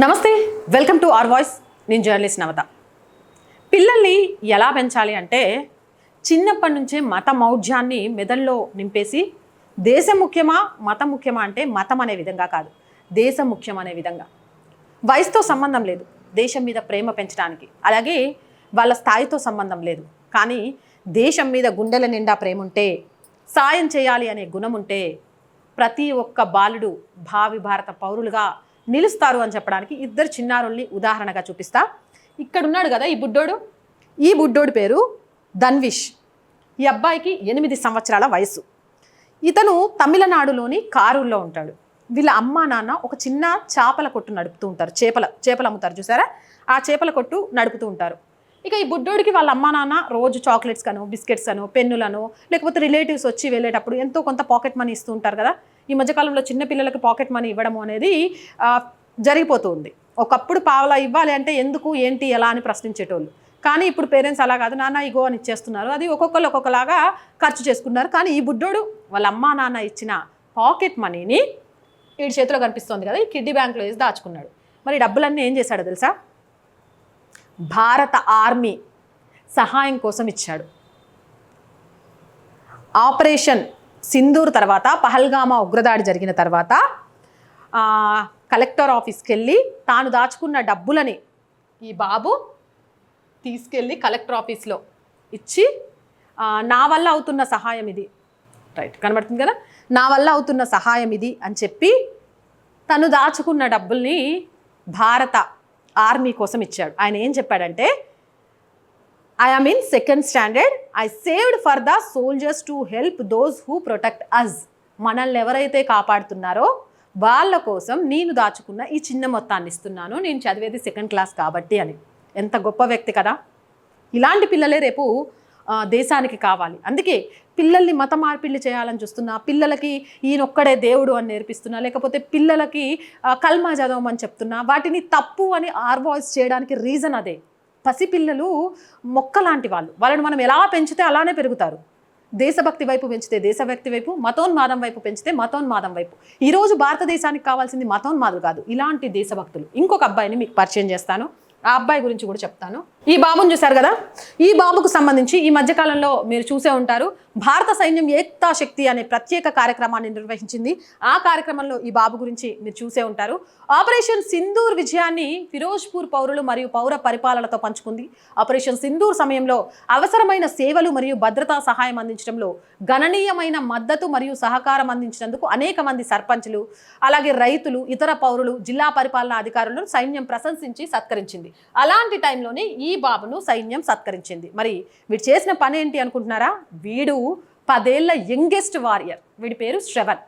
నమస్తే welcome to are voice. నేను journalist Navata. పిల్లల్ని ఎలా పెంచాలి అంటే చిన్నప్పటి నుంచే మత మౌఢ్యాన్ని మెదడులో నింపేసి దేశం ముఖ్యమా మతం ముఖ్యమా అంటే మతం అనే విధంగా కాదు దేశం ముఖ్యం అనే విధంగా. వయసుతో సంబంధం లేదు దేశం మీద ప్రేమ పెంచడానికి. అలాగే వాళ్ళ స్థాయితో సంబంధం లేదు. కానీ దేశం మీద గుండెల నిండా ప్రేమ ఉంటే సాయం చేయాలి అనే గుణం ఉంటే ప్రతి ఒక్క బాలుడు భావి భారత పౌరులుగా నిలుస్తారు అని చెప్పడానికి ఇద్దరు చిన్నారుల్ని ఉదాహరణగా చూపిస్తా. ఇక్కడ ఉన్నాడు కదా ఈ బుడ్డోడు? ఈ బుడ్డోడు పేరు ధన్విష్. ఈ అబ్బాయికి ఎనిమిది సంవత్సరాల వయసు ఇతను తమిళనాడులోని కారూర్లో ఉంటాడు. వీళ్ళ అమ్మ నాన్న ఒక చిన్న చేపల కొట్టు నడుపుతూ ఉంటారు. చేపల చేపలు అమ్ముతారు చూసారా? ఆ చేపల కొట్టు నడుపుతూ ఉంటారు. ఇక ఈ బుడ్డోడికి వాళ్ళ అమ్మా నాన్న రోజు చాక్లెట్స్ కను బిస్కెట్స్ అను పెన్నులను లేకపోతే రిలేటివ్స్ వచ్చి వెళ్ళేటప్పుడు ఎంతో కొంత పాకెట్ మనీ ఇస్తూ ఉంటారు కదా? ఈ మధ్యకాలంలో చిన్నపిల్లలకు పాకెట్ మనీ ఇవ్వడం అనేది జరిగిపోతుంది. ఒకప్పుడు పావలా ఇవ్వాలి అంటే ఎందుకు ఏంటి ఎలా అని ప్రశ్నించేటోళ్ళు. కానీ ఇప్పుడు పేరెంట్స్ అలా కాదు నాన్న ఇగో అని ఇచ్చేస్తున్నారు. అది ఒక్కొక్కరు ఒక్కొక్కలాగా ఖర్చు చేసుకున్నారు కానీ ఈ బుడ్డోడు వాళ్ళ అమ్మా నాన్న ఇచ్చిన పాకెట్ మనీని వీడి చేతిలో కనిపిస్తుంది కదా ఈ కిడ్డీ బ్యాంక్లో వేసి దాచుకున్నాడు. మరి డబ్బులన్నీ ఏం చేశాడో తెలుసా? భారత ఆర్మీ సహాయం కోసం ఇచ్చాడు. ఆపరేషన్ సింధూర్ తర్వాత పహల్గామా ఉగ్రదాడి జరిగిన తర్వాత కలెక్టర్ ఆఫీస్కి వెళ్ళి తాను దాచుకున్న డబ్బులని ఈ బాబు తీసుకెళ్ళి కలెక్టర్ ఆఫీస్లో ఇచ్చి నా వల్ల అవుతున్న సహాయం ఇది. రైట్ కనబడుతుంది కదా? నా వల్ల అవుతున్న సహాయం ఇది అని చెప్పి తను దాచుకున్న డబ్బుల్ని భారత ఆర్మీ కోసం ఇచ్చాడు. ఆయన ఏం చెప్పాడంటే I am in second standard I saved for the soldiers to help those who protect us మనల్ని ఎవరైతే కాపాడుతున్నారో వాళ్ళ కోసం నేను దాచుకున్న ఈ చిన్న మొత్తాన్ని ఇస్తున్నాను. నేను చదివేది సెకండ్ క్లాస్ కాబట్టి అని. ఎంత గొప్ప వ్యక్తి కదా? ఇలాంటి పిల్లలే రేపు దేశానికి కావాలి. అందుకే పిల్లల్ని మత మార్పిళ్ళు చేయాలని చూస్తున్నా పిల్లలకి ఈయనొక్కడే దేవుడు అని నేర్పిస్తున్నా లేకపోతే పిల్లలకి కల్మా చదవమని చెప్తున్నా వాటిని తప్పు అని ఆర్వాయిస్ చేయడానికి రీజన్ అదే. పసిపిల్లలు మొక్క లాంటి వాళ్ళు. వాళ్ళని మనం ఎలా పెంచితే అలానే పెరుగుతారు. దేశభక్తి వైపు పెంచితే దేశభక్తి వైపు మతోన్మాదం వైపు పెంచితే మతోన్మాదం వైపు. ఈరోజు భారతదేశానికి కావాల్సింది మతోన్మాదులు కాదు ఇలాంటి దేశభక్తులు. ఇంకొక అబ్బాయిని మీకు పరిచయం చేస్తాను. ఆ అబ్బాయి గురించి కూడా చెప్తాను. ఈ బాబుని చూశారు కదా? ఈ బాబుకు సంబంధించి ఈ మధ్యకాలంలో మీరు చూసే ఉంటారు భారత సైన్యం ఏక్తా శక్తి అనే ప్రత్యేక కార్యక్రమాన్ని నిర్వహించింది. ఆ కార్యక్రమంలో ఈ బాబు గురించి మీరు చూసే ఉంటారు. ఆపరేషన్ సింధూర్ విజయాన్ని ఫిరోజ్పూర్ పౌరులు మరియు పౌర పరిపాలనతో పంచుకుంది. ఆపరేషన్ సింధూర్ సమయంలో అవసరమైన సేవలు మరియు భద్రతా సహాయం అందించడంలో గణనీయమైన మద్దతు మరియు సహకారం అందించినందుకు అనేక మంది సర్పంచులు అలాగే రైతులు ఇతర పౌరులు జిల్లా పరిపాలనా అధికారులను సైన్యం ప్రశంసించి సత్కరించింది. అలాంటి టైంలోనే ఈ బాబును సైన్యం సత్కరించింది. మరి వీడు చేసిన పని ఏంటి అనుకుంటున్నారా? వీడు పదేళ్ళ యంగెస్ట్ వారియర్. వీడి పేరు శ్రవణ్.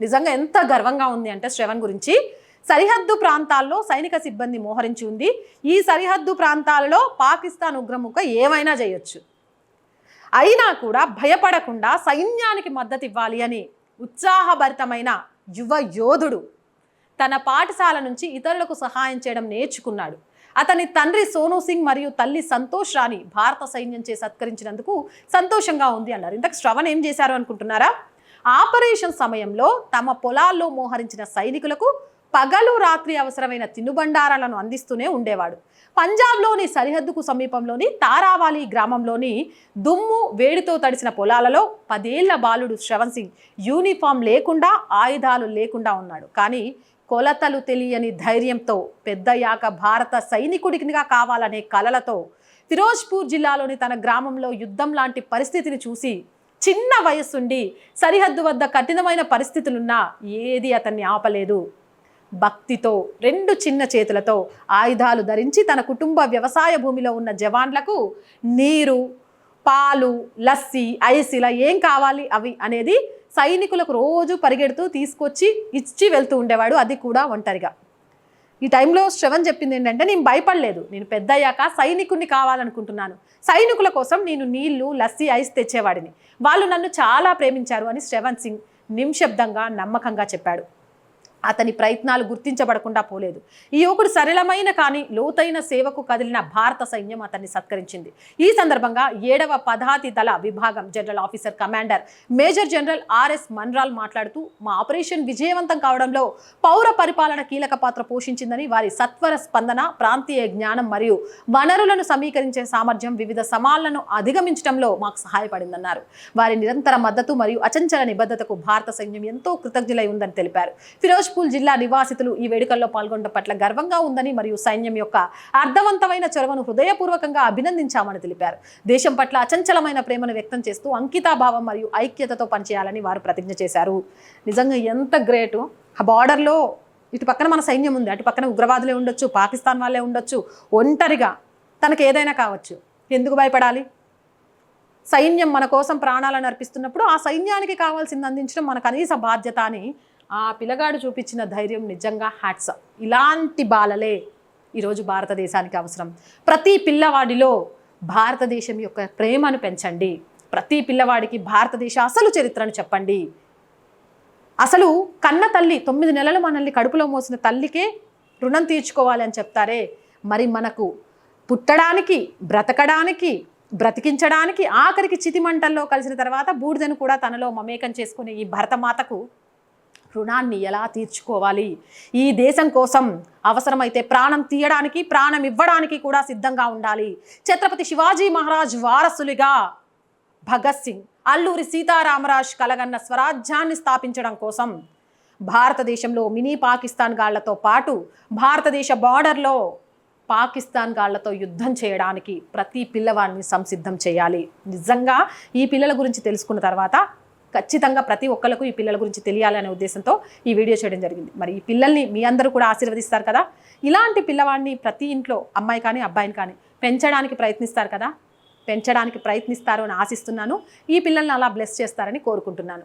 నిజంగా ఎంత గర్వంగా ఉంది అంటే శ్రవణ్ గురించి. సరిహద్దు ప్రాంతాల్లో సైనిక సిబ్బంది మోహరించి ఉంది. ఈ సరిహద్దు ప్రాంతాలలో పాకిస్తాన్ ఉగ్రముఖ ఏమైనా చేయొచ్చు. అయినా కూడా భయపడకుండా సైన్యానికి మద్దతు ఇవ్వాలి అని ఉత్సాహభరితమైన యువ యోధుడు తన పాఠశాల నుంచి ఇతరులకు సహాయం చేయడం నేర్చుకున్నాడు. అతని తండ్రి సోనూ సింగ్ మరియు తల్లి సంతోష్ రాణి భారత సైన్యంచే సత్కరించినందుకు సంతోషంగా ఉంది అన్నారు. ఇంతకు శ్రవణ్ ఏం చేశారు అనుకుంటున్నారా? ఆపరేషన్ సమయంలో తమ పొలాల్లో మోహరించిన సైనికులకు పగలు రాత్రి అవసరమైన తినుబండారాలను అందిస్తూనే ఉండేవాడు. పంజాబ్లోని సరిహద్దుకు సమీపంలోని తారావాలి గ్రామంలోని దుమ్ము వేడితో తడిసిన పొలాలలో పదేళ్ళ బాలుడు శ్రవణ్ సింగ్ యూనిఫామ్ లేకుండా ఆయుధాలు లేకుండా ఉన్నాడు. కానీ కొలతలు తెలియని ధైర్యంతో పెద్దయ్యాక భారత సైనికుడిగా కావాలనే కలలతో ఫిరోజ్పూర్ జిల్లాలోని తన గ్రామంలో యుద్ధం లాంటి పరిస్థితిని చూసి చిన్న వయస్సుండి సరిహద్దు వద్ద కఠినమైన పరిస్థితులున్నా ఏది అతన్ని ఆపలేదు. భక్తితో రెండు చిన్న చేతులతో ఆయుధాలు ధరించి తన కుటుంబ వ్యవసాయ భూమిలో ఉన్న జవాన్లకు నీరు పాలు లస్సీ ఐస్ ఇలా ఏం కావాలి అవి అనేది సైనికులకు రోజు పరిగెడుతూ తీసుకొచ్చి ఇచ్చి వెళ్తూ ఉండేవాడు. అది కూడా ఒంటరిగా. ఈ టైంలో శ్రవణ్ చెప్పింది ఏంటంటే నేను భయపడలేదు. నేను పెద్దయ్యాక సైనికుడిని కావాలనుకుంటున్నాను. సైనికుల కోసం నేను నీళ్ళు లస్సీ ఐస్ తెచ్చేవాడిని. వాళ్ళు నన్ను చాలా ప్రేమించారు అని శ్రవణ్ సింగ్ నిమిషబ్దంగా నమ్మకంగా చెప్పాడు. అతని ప్రయత్నాలు గుర్తించబడకుండా పోలేదు. ఈ యువకుడు సరళమైన కానీ లోతైన సేవకు కదిలిన భారత సైన్యం అతన్ని సత్కరించింది. ఈ సందర్భంగా ఏడవ పదాతి దళ విభాగం general officer commander major general RS Manral మాట్లాడుతూ మా ఆపరేషన్ విజయవంతం కావడంలో పౌర పరిపాలన కీలక పాత్ర పోషించిందని వారి సత్వర స్పందన ప్రాంతీయ జ్ఞానం మరియు వనరులను సమీకరించే సామర్థ్యం వివిధ సవాళ్ళను అధిగమించడంలో మాకు సహాయపడిందన్నారు. వారి నిరంతర మద్దతు మరియు అచంచల నిబద్ధతకు భారత సైన్యం ఎంతో కృతజ్ఞులై ఉందని తెలిపారు. ఫిరోజ్పూర్ జిల్లా నివాసితులు ఈ వేడుకల్లో పాల్గొనడం పట్ల గర్వంగా ఉందని మరియు సైన్యం యొక్క అర్థవంతమైన చొరవను హృదయపూర్వకంగా అభినందించామని తెలిపారు. దేశం పట్ల అచంచలమైన ప్రేమను వ్యక్తం చేస్తూ అంకితాభావం మరియు ఐక్యతతో పనిచేయాలని వారు ప్రతిజ్ఞ చేశారు. నిజంగా ఎంత గ్రేటు. ఆ బార్డర్లో ఇటు పక్కన మన సైన్యం ఉంది అటు పక్కన ఉగ్రవాదులే ఉండొచ్చు పాకిస్తాన్ వాళ్ళే ఉండొచ్చు ఒంటరిగా తనకు ఏదైనా కావచ్చు. ఎందుకు భయపడాలి? సైన్యం మన కోసం ప్రాణాలను అర్పిస్తున్నప్పుడు ఆ సైన్యానికి కావాల్సింది అందించడం మన కనీస బాధ్యత అని ఆ పిల్లగాడు చూపించిన ధైర్యం నిజంగా హ్యాట్స్ ఇలాంటి బాలలే ఈరోజు భారతదేశానికి అవసరం. ప్రతి పిల్లవాడిలో భారతదేశం యొక్క ప్రేమను పెంచండి. ప్రతి పిల్లవాడికి భారతదేశ అసలు చరిత్రను చెప్పండి. అసలు కన్న తల్లి తొమ్మిది నెలలు మనల్ని కడుపులో మోసిన తల్లికే రుణం తీర్చుకోవాలి అని చెప్తారే? మరి మనకు పుట్టడానికి బ్రతకడానికి బ్రతికించడానికి ఆఖరికి చితిమంటల్లో కలిసిన తర్వాత బూడిదను కూడా తనలో మమేకం చేసుకునే ఈ భరతమాతకు రుణాన్ని ఎలా తీర్చుకోవాలి? ఈ దేశం కోసం అవసరమైతే ప్రాణం తీయడానికి ప్రాణం ఇవ్వడానికి కూడా సిద్ధంగా ఉండాలి. ఛత్రపతి శివాజీ మహారాజ్ వారసులుగా భగత్ సింగ్ అల్లూరి సీతారామరాజ్ కలగన్న స్వరాజ్యాన్ని స్థాపించడం కోసం భారతదేశంలో మినీ పాకిస్తాన్ గాళ్ళతో పాటు భారతదేశ బార్డర్లో పాకిస్తాన్ గాళ్ళతో యుద్ధం చేయడానికి ప్రతి పిల్లవాడిని సంసిద్ధం చేయాలి. నిజంగా ఈ పిల్లల గురించి తెలుసుకున్న తర్వాత ఖచ్చితంగా ప్రతి ఒక్కరికి ఈ పిల్లల గురించి తెలియాలనే ఉద్దేశంతో ఈ వీడియో చేయడం జరిగింది. మరి ఈ పిల్లల్ని మీ అందరూ కూడా ఆశీర్వదిస్తారు కదా? ఇలాంటి పిల్లవాడిని ప్రతి ఇంట్లో అమ్మాయి కానీ అబ్బాయిని కానీ పెంచడానికి ప్రయత్నిస్తారు కదా? పెంచడానికి ప్రయత్నిస్తారు అని ఆశిస్తున్నాను. ఈ పిల్లల్ని అలా బ్లెస్ చేస్తారని కోరుకుంటున్నాను.